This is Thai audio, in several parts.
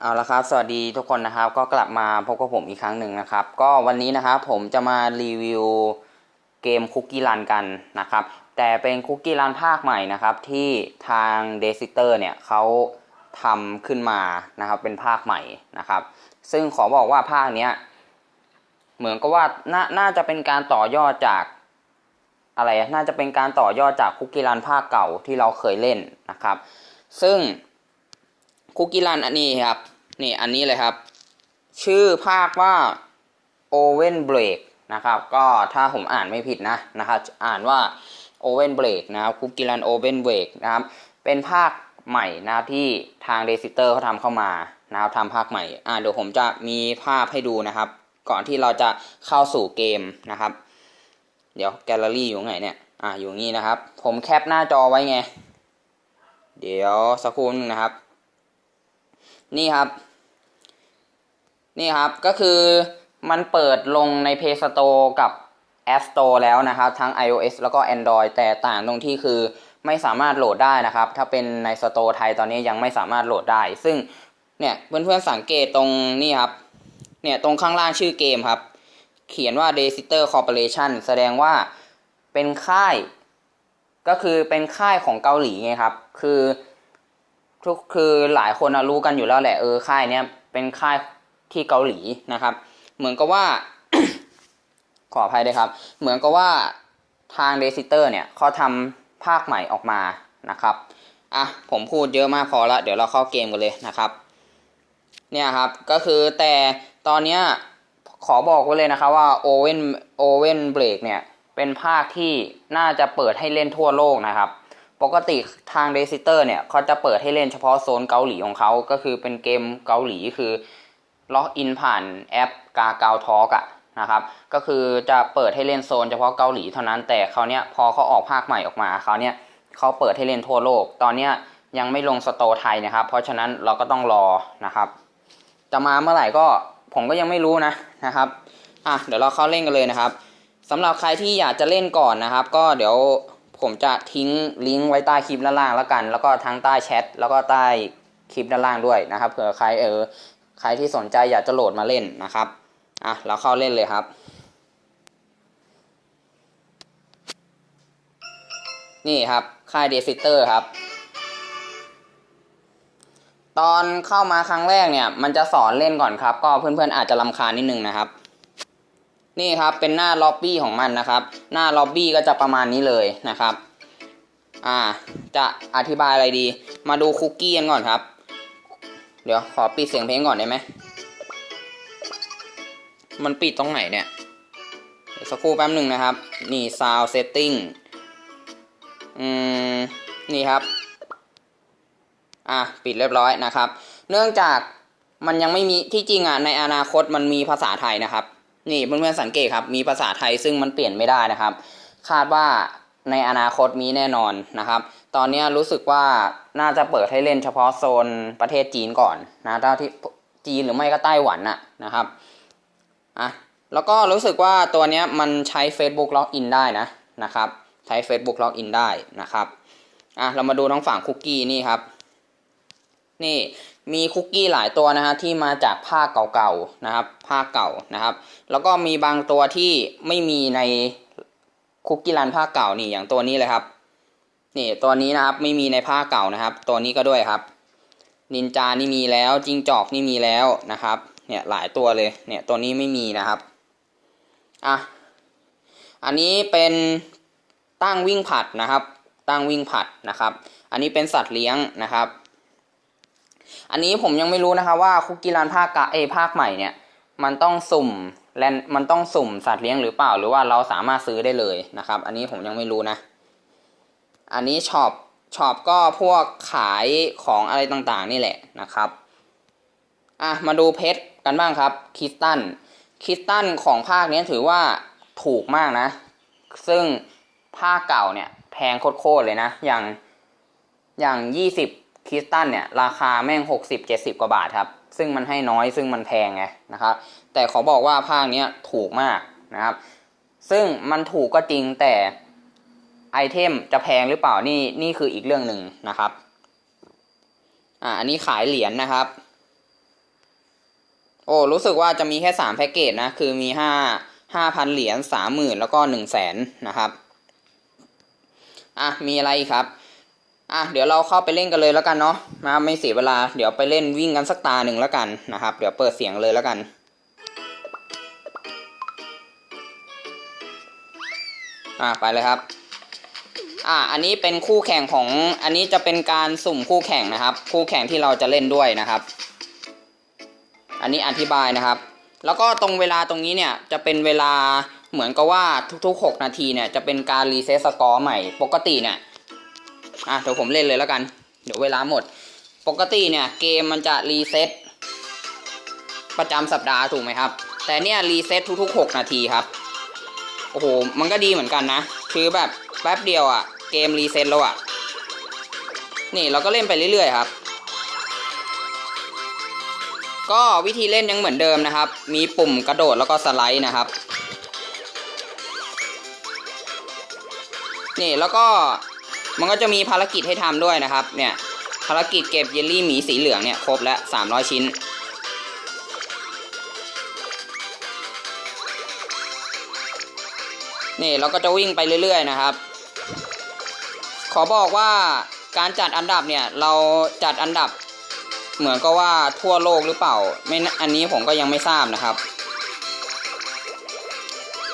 เอาละครับ สวัสดีทุกคนนะครับ ก็กลับมาพบกับผมอีกครั้งหนึ่งนะครับ ก็วันนี้นะครับผมจะมารีวิวเกมคุกกี้รันกันนะครับ แต่เป็นคุกกี้รันภาคใหม่นะครับ ที่ทางเดซิเตอร์เนี่ยเขาทำขึ้นมานะครับ เป็นภาคใหม่นะครับ ซึ่งขอบอกว่าภาคเนี้ย เหมือนกับว่านาน่าจะเป็นการต่อยอดจากอะไรอะน่าจะเป็นการต่อยอดจากคุกกี้รันภาคเก่าที่เราเคยเล่นนะครับ ซึ่ง คุกกี้รันอันนี้ครับ นี่อันนี้เลยครับ ชื่อภาคว่า Oven Break นะครับ ก็ถ้าผมอ่านไม่ผิดนะนะครับอ่านว่า Oven Break นะครับคุกกี้รัน Oven Break นะครับ เป็นภาคใหม่นะครับที่ทางเดซิเตอร์เขาทำเข้ามานะครับทำภาคใหม่อ่าเดี๋ยวผมจะมีภาพให้ดูนะครับ ก่อนที่เราจะเข้าสู่เกมนะครับ เดี๋ยวแกลเลอรี่อยู่ไหนเนี่ยอ่าอยู่นี่นะครับ ผมแคปหน้าจอไว้ไง เดี๋ยวสักครู่นึงนะครับ นี่ครับ นี่ครับก็คือมันเปิดลงใน Play Store กับ App Store แล้วนะครับ ทั้ง iOS แล้วก็ Android แต่ต่างตรงที่คือไม่สามารถโหลดได้นะครับ ถ้าเป็นใน Store ไทยตอนนี้ยังไม่สามารถโหลดได้ ซึ่งเนี่ยเพื่อนๆสังเกตตรงนี่ครับ เนี่ยตรงข้างล่างชื่อเกมครับ เขียนว่า d e s i t e r Corporation แสดงว่าเป็นค่าย ก็คือเป็นค่ายของเกาหลีไงครับ คือ ทุกคือหลายคนรู้กันอยู่แล้วแหละเออค่ายเนี้ยเป็นค่ายที่เกาหลีนะครับ เหมือนกับว่า ขออภัยด้วยครับ เหมือนกับว่าทางเดซิเตอร์เนี่ยเขาทำภาคใหม่ออกมานะครับอะผมพูดเยอะมากพอละเดี๋ยวเราเข้าเกมกันเลยนะครับ เนี่ยครับก็คือแต่ตอนเนี้ยขอบอกไว้เลยนะครับว่า Oven Oven Break เนี่ยเป็นภาคที่น่าจะเปิดให้เล่นทั่วโลกนะครับ ปกติทางเดซิเตอร์เนี่ยเขาจะเปิดให้เล่นเฉพาะโซนเกาหลีของเขาก็คือเป็นเกมเกาหลีคือล็อกอินผ่านแอปกาเกาทอกอะนะครับก็คือจะเปิดให้เล่นโซนเฉพาะเกาหลีเท่านั้นแต่เขาวเนี้ยพอเขาออกภาคใหม่ออกมาเขาวเนี้ยเขาเปิดให้เล่นทั่วโลก ตอนเนี้ยยังไม่ลงสโตไทยนะครับ เพราะฉะนั้นเราก็ต้องรอนะครับ จะมาเมื่อไหร่ก็ผมก็ยังไม่รู้นะนะครับอะเดี๋ยวเราเข้าเล่นกันเลยนะครับสำหรับใครที่อยากจะเล่นก่อนนะครับ ก็เดี๋ยว ผมจะทิ้งลิงก์ไว้ใต้คลิปด้านล่างแล้วกัน แล้วก็ทั้งใต้แชทแล้วก็ใต้คลิปด้านล่างด้วยนะครับเผื่อใครเออใครที่สนใจอยากจะโหลดมาเล่นนะครับอะเราเข้าเล่นเลยครับ นี่ครับค่ายเดซิเตอร์ครับ ตอนเข้ามาครั้งแรกเนี่ย มันจะสอนเล่นก่อนครับ ก็เพื่อนๆอาจจะลำคาญนิดนึงนะครับ นี่ครับเป็นหน้าล็อบบี้ของมันนะครับ หน้าล็อบบี้ก็จะประมาณนี้เลยนะครับ อ่า จะอธิบายอะไรดี มาดูคุกกี้กันก่อนครับ เดี๋ยวขอปิดเสียงเพลงก่อนได้ไหมมันปิดตรงไหนเนี่ยสักครู่แป๊บหนึ่งนะครับ นี่ sound setting อืม นี่ครับ อะ ปิดเรียบร้อยนะครับ เนื่องจากมันยังไม่มีที่จริงอะในอนาคตมันมีภาษาไทยนะครับ นี่เพื่อนๆสังเกตครับมีภาษาไทยซึ่งมันเปลี่ยนไม่ได้นะครับ คาดว่าในอนาคตมีแน่นอนนะครับ ตอนนี้รู้สึกว่าน่าจะเปิดให้เล่นเฉพาะโซนประเทศจีนก่อนนะถ้าที่จีนหรือไม่ก็ไต้หวันน่ะนะครับอะแล้วก็รู้สึกว่าตัวนี้มันใช้ Facebook Login ได้นะนะครับ ใช้ Facebook Login ได้นะครับอะเรามาดูทั้งฝั่งคุกกี้นี่ครับ นี่มีคุกกี้หลายตัวนะฮะที่มาจากภาเก่าๆนะครับภาเก่านะครับ แล้วก็มีบางตัวที่ไม่มีในคุกกี้รันภาเก่านี่อย่างตัวนี้เลยครับ นี่ตัวนี้นะครับไม่มีในภาเก่านะครับ ตัวนี้ก็ด้วยครับ นินจานี่มีแล้วจิงจอกนี่มีแล้วนะครับ เนี่ยหลายตัวเลยเนี่ยตัวนี้ไม่มีนะครับอะอันนี้เป็นตั้งวิ่งผัดนะครับ ตั้งวิ่งผัดนะครับ อันนี้เป็นสัตว์เลี้ยงนะครับ อันนี้ผมยังไม่รู้นะครับว่าคุกกี้รันภาคกะเอภาคใหม่เนี่ย มันต้องสุ่มแลนมันต้องสุ่มสัตว์เลี้ยงหรือเปล่า หรือว่าเราสามารถซื้อได้เลยนะครับ อันนี้ผมยังไม่รู้นะ อันนี้ช็อปช็อปก็พวกขายของอะไรต่างๆ นี่แหละนะครับอะมาดูเพชรกันบ้างครับคิสตันคิสตันของภาคนี้ถือว่าถูกมากนะ ซึ่งภาคเก่าเนี่ยแพงโคตรๆเลยนะ อย่างอย่างยี่สิบ คริสตันเนี่ยราคาแม่งหกสิบเจ็ดสิบกว่าบาทครับ ซึ่งมันให้น้อยซึ่งมันแพงไงนะครับ แต่ขอบอกว่าภาคเนี้ยถูกมากนะครับ ซึ่งมันถูกก็จริงแต่ไอเทมจะแพงหรือเปล่านี่นี่คืออีกเรื่องหนึ่งนะครับ อ่าอันนี้ขายเหรียญนะครับ โอ้รู้สึกว่าจะมีแค่สามแพ็กเกจนะ คือมีห้าห้าพันเหรียญสามหมื่นแล้วก็หนึ่งแสนนะครับ อะมีอะไรครับ อะเดี๋ยวเราเข้าไปเล่นกันเลยแล้วกันเนาะนะไม่เสียเวลาเดี๋ยวไปเล่นวิ่งกันสักตาหนึ่งแล้วกันนะครับ เดี๋ยวเปิดเสียงเลยแล้วกันอะไปเลยครับ อะอันนี้เป็นคู่แข่งของอันนี้จะเป็นการสุ่มคู่แข่งนะครับ คู่แข่งที่เราจะเล่นด้วยนะครับ อันนี้อธิบายนะครับ แล้วก็ตรงเวลาตรงนี้เนี่ยจะเป็นเวลาเหมือนกับว่าทุกๆ 6 นาทีเนี่ยจะเป็นการรีเซ็ตสกอร์ใหม่ปกติเนี่ย อะเดี๋ยวผมเล่นเลยแล้วกัน เดี๋ยวเวลาหมด ปกติเนี่ยเกมมันจะรีเซ็ตประจำสัปดาห์ถูกไหมครับ แต่เนี่ยรีเซ็ตทุก ๆ 6 นาทีครับ โอ้โห มันก็ดีเหมือนกันนะ คือแบบแป๊บเดียวอะ่ะ เกมรีเซ็ตแล้วอะ่ะ นี่เราก็เล่นไปเรื่อยๆครับ ก็วิธีเล่นยังเหมือนเดิมนะครับ มีปุ่มกระโดดแล้วก็สไลด์นะครับ นี่แล้วก็ มันก็จะมีภารกิจให้ทำด้วยนะครับ เนี่ย ภารกิจเก็บเยลลี่หมีสีเหลืองเนี่ยครบแล้ว300ชิ้น นี่เราก็จะวิ่งไปเรื่อย ๆ นะครับ ขอบอกว่าการจัดอันดับเนี่ย เราจัดอันดับเหมือนก็ว่าทั่วโลกหรือเปล่า ไม่อันนี้ผมก็ยังไม่ทราบนะครับ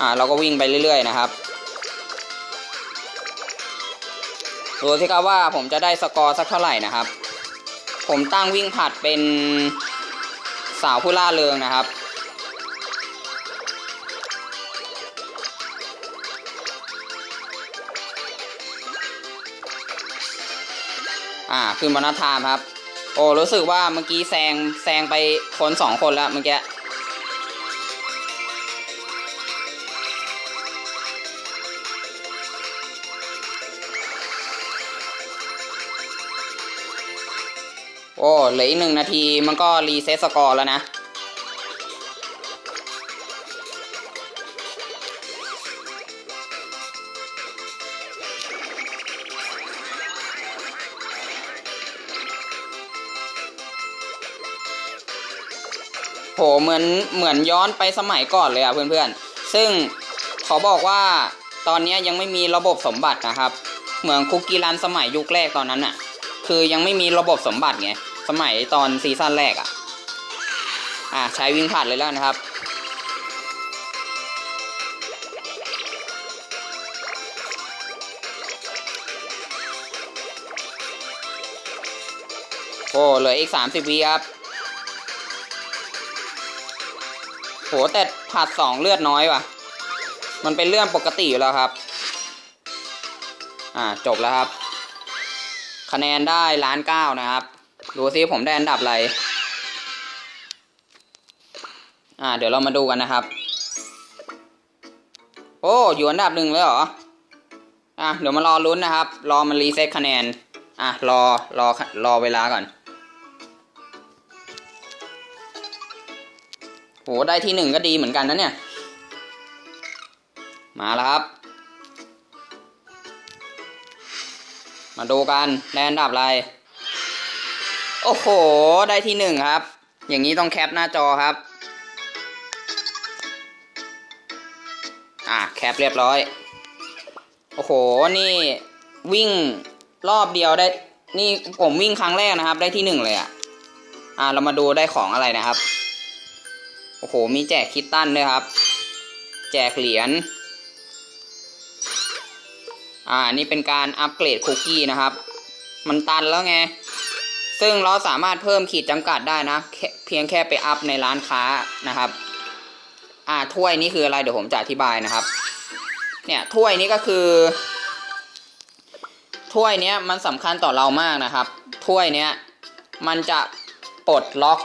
อ่า เราก็วิ่งไปเรื่อย ๆ นะครับ ดูสิครับว่าผมจะได้สกอร์สักเท่าไหร่นะครับ ผมตั้งวิ่งผัดเป็นสาวผู้ล่าเริงนะครับ อ่าขึ้นบรรทัดไทม์ครับ โอ้รู้สึกว่าเมื่อกี้แซงแซงไปคนสองคนแล้วเมื่อกี้ โอ้เหลืออีกหนึ่งนาทีมันก็รีเซ็ตสกอร์แล้วนะโหเหมือนเหมือนย้อนไปสมัยก่อนเลยอะเพื่อนๆ ซึ่งขอบอกว่าตอนนี้ยังไม่มีระบบสมบัตินะครับ เหมือนคุกกี้รันสมัยยุคแรกตอนนั้นอะคือยังไม่มีระบบสมบัติไง สมัยตอนซีซั่นแรกอะ อะใช้วิ่งผ่านเลยแล้วนะครับ โอ้เหลืออีกสามสิบวิครับ โหแต่ผัดสองเลือดน้อยว่ะ มันเป็นเรื่องปกติอยู่แล้วครับ อ่าจบแล้วครับ คะแนนได้ล้านเก้านะครับ ดูซิผมได้อันดับอะไร อ่า เดี๋ยวเรามาดูกันนะครับ โอ้อยู่อันดับหนึ่งเลยเหรอ อะเดี๋ยวมารอลุ้นนะครับ รอมันรีเซ็ตคะแนน อะรอรอรอเวลาก่อนโหได้ที่หนึ่งก็ดีเหมือนกันนะเนี่ย มาแล้วครับ มาดูกันได้อันดับอะไร โอ้โห ได้ที่หนึ่งครับ อย่างนี้ต้องแคปหน้าจอครับ อะแคปเรียบร้อย โอ้โห นี่วิ่งรอบเดียวได้ นี่ผมวิ่งครั้งแรกนะครับ ได้ที่หนึ่งเลยอะ อะเรามาดูได้ของอะไรนะครับ โอ้โห มีแจกคิตตันด้วยครับ แจกเหรียญ อ่า นี่เป็นการอัปเกรดคุกกี้นะครับ มันตันแล้วไง ซึ่งเราสามารถเพิ่มขีดจำกัดได้นะ เพียงแค่ไปอัพในร้านค้านะครับ อ่าถ้วยนี้คืออะไรเดี๋ยวผมจะอธิบายนะครับ เนี่ยถ้วยนี้ก็คือ ถ้วยเนี้ยมันสำคัญต่อเรามากนะครับ ถ้วยเนี้ยมันจะปลดล็อก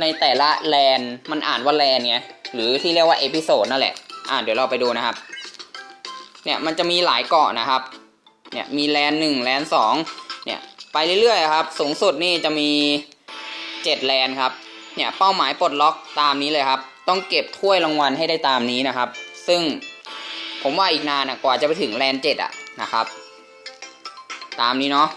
ในแต่ละแลนมันอ่านว่าแลนไงหรือที่เรียกว่าเอพิโซดนั่นแหละ อ่าเดี๋ยวเราไปดูนะครับ เนี่ยมันจะมีหลายเกาะนะครับ เนี่ยมีแลนหนึ่งแลนสอง ไปเรื่อยๆครับ สูงสุดนี่จะมีเจ็ดแลนครับ เนี่ยเป้าหมายปลดล็อกตามนี้เลยครับ ต้องเก็บถ้วยรางวัลให้ได้ตามนี้นะครับ ซึ่งผมว่าอีกนานนะกว่าจะไปถึงแลนเจ็ดอะนะครับ ตามนี้เนาะ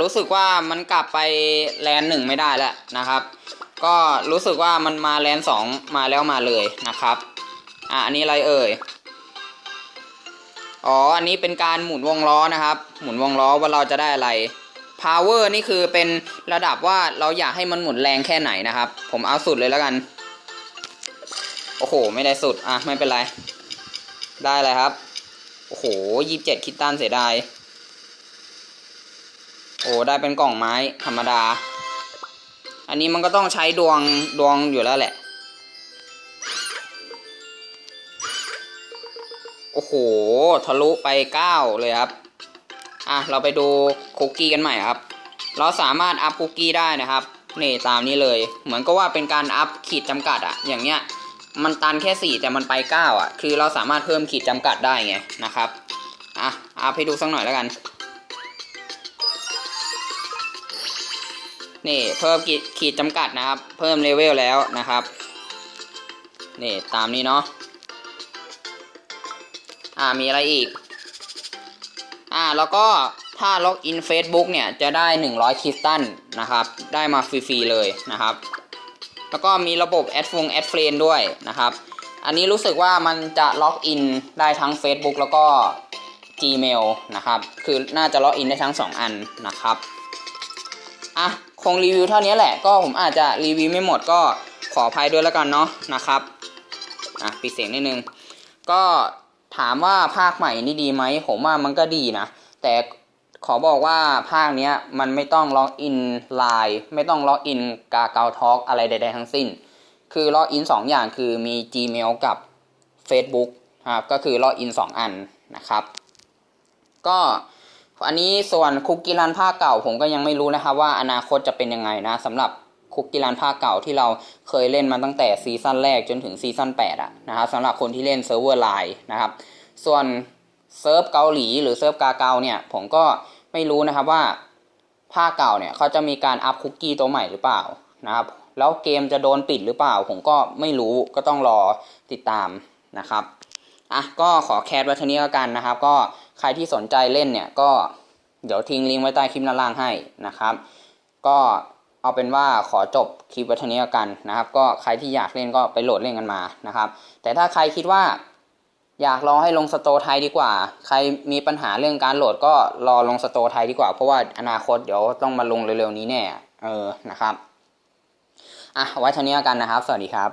รู้สึกว่ามันกลับไปแลนหนึ่งไม่ได้แล้วนะครับ ก็รู้สึกว่ามันมาแลนสองมาแล้วมาเลยนะครับอะอันนี้อะไรเอ่ยอ๋ออันนี้เป็นการหมุนวงล้อนะครับ หมุนวงล้อว่าเราจะได้อะไร power นี่คือเป็นระดับว่าเราอยากให้มันหมุนแรงแค่ไหนนะครับ ผมเอาสุดเลยแล้วกัน โอ้โห ไม่ได้สุด อะ ไม่เป็นไร ได้เลยครับ โอ้โหยี่สิบเจ็ดคิดตันเสียดาย อ้ได้เป็นกล่องไม้ธรรมดา อันนี้มันก็ต้องใช้ดวงดวงอยู่แล้วแหละ โอ้โห ทะลุไปเก้าเลยครับ อะ เราไปดูคุกกี้กันใหม่ครับ เราสามารถอัพคุกกี้ได้นะครับนี่ตามนี้เลย เหมือนก็ว่าเป็นการอัพขีดจำกัดอะอย่างเงี้ย มันตันแค่สี่แต่มันไปเก้าอะคือเราสามารถเพิ่มขีดจำกัดได้ไงนะครับ อะอัพให้ดูสักหน่อยแล้วกัน นี่เพิ่มขีดจำกัดนะครับ เพิ่มเลเวลแล้วนะครับ นี่ตามนี้เนาะ อ่ามีอะไรอีก อ่าแล้วก็ถ้าล็อกอิน Facebook เนี่ยจะได้ 100 คริสตัลนะครับ ได้มาฟรีๆเลยนะครับ แล้วก็มีระบบแอดฟงแอดเฟรนด้วยนะครับ อันนี้รู้สึกว่ามันจะล็อกอินได้ทั้ง Facebook แล้วก็ Gmail นะครับ คือน่าจะล็อกอินได้ทั้ง 2 อันนะครับ อะ คงรีวิวเท่านี้แหละ ก็ผมอาจจะรีวิวไม่หมดก็ขออภัยด้วยแล้วกันเนาะนะครับอะปิดเสียงนิดนึง ก็ถามว่าภาคใหม่นี่ดีไหมผมว่ามันก็ดีนะ แต่ขอบอกว่าภาคเนี้ยมันไม่ต้องล็อกอินไลน์ไม่ต้องล็อกอินกาเกาทอ k อะไรใด ๆ ทั้งสิ้น คือล็อกอินสองอย่างคือมี Gmail กับ Facebook ครับก็คือล็อกอินสองอันนะครับ ก็ อันนี้ส่วนคุกกี้รันภาคเก่าผมก็ยังไม่รู้นะครับว่าอนาคตจะเป็นยังไงนะสำหรับคุกกี้รันภาคเก่าที่เราเคยเล่นมาตั้งแต่ซีซั่นแรกจนถึงซีซั่น8อะนะครับสำหรับคนที่เล่นเซิร์ฟเวอร์ไลน์นะครับส่วนเซิร์ฟเกาหลีหรือเซิร์ฟกาเกาเนี่ยผมก็ไม่รู้นะครับว่าภาคเก่าเนี่ยเขาจะมีการอัพคุกกี้ตัวใหม่หรือเปล่านะครับแล้วเกมจะโดนปิดหรือเปล่า ผมก็ไม่รู้ก็ต้องรอติดตามนะครับอะก็ขอแคสไว้เท่านี้แล้วกันนะครับ ก็ ใครที่สนใจเล่นเนี่ยก็เดี๋ยวทิ้งลิงก์ไว้ใต้คลิปด้านล่างให้นะครับ ก็เอาเป็นว่าขอจบคลิปไว้เท่านี้กันนะครับ ก็ใครที่อยากเล่นก็ไปโหลดเล่นกันมานะครับ แต่ถ้าใครคิดว่าอยากรอให้ลงสโตร์ไทยดีกว่า ใครมีปัญหาเรื่องการโหลดก็รอลงสโตร์ไทยดีกว่า เพราะว่าอนาคตเดี๋ยวต้องมาลงเร็วๆนี้แน่ เออ นะครับ อะ ไว้เท่านี้กันนะครับ สวัสดีครับ